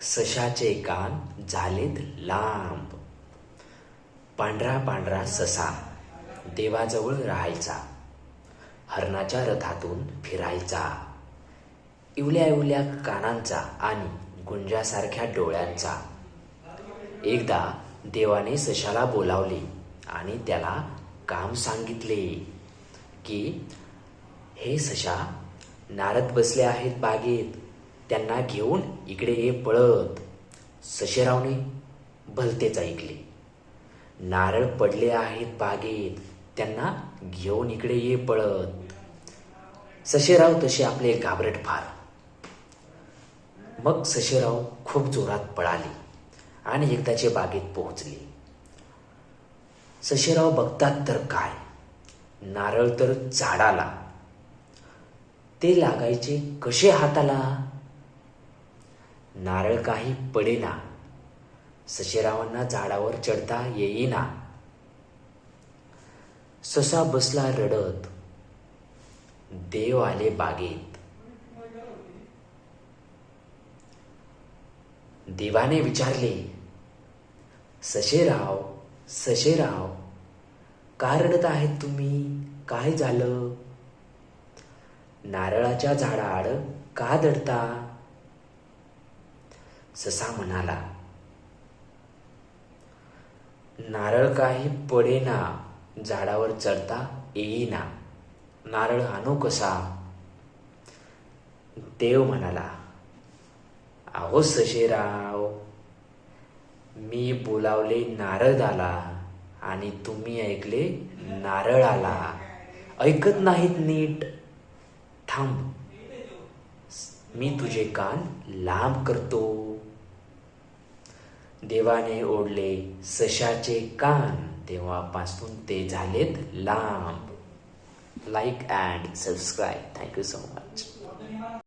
सशाचे कान झालेत लांब. पांढरा पांढरा ससा देवाजवळ राहायचा. हरणाच्या रथातून फिरायचा. इवल्या इवल्या कानांचा आणि गुंजासारख्या डोळ्यांचा. एकदा देवाने सशाला बोलावले आणि त्याला काम सांगितले की हे सशा नारद बसले आहेत बागेत. त्यांना घेऊन इकडे ये पळत. सशेरावने भलतेच ऐकले. नारळ पडले आहेत बागेत. त्यांना घेऊन इकडे ये पळत. सशेराव तसे आपले घाबरट फार. मग सशेराव खूप जोरात पळाले आणि एकदाचे बागेत पोहोचले. सशेराव बघतात तर काय? नारळ तर झाडाला. ते लागायचे कसे हाताला? नारळ काही पडेना. सशेरावांना झाडावर चढता येईना. ससा बसला रडत. देव आले बागेत. देवाने विचारले सशेराव सशेराव का रडत आहेत तुम्ही? काय झालं? नारळाच्या झाडाआड का दडता? ससा म्हणाला नारळ काही पडेना झाडावर चढता येईना नारळ आणू कसा? देव म्हणाला अहो सशेराव मी बोलावले नारदाला आणि तुम्ही ऐकले नारळ आला ऐकत नाहीत नीट. थांब. मी तुझे कान लांब करतो. देवाने ओढले सशाचे कान तेव्हापासून ते झालेत लांब. Like and subscribe thank you so much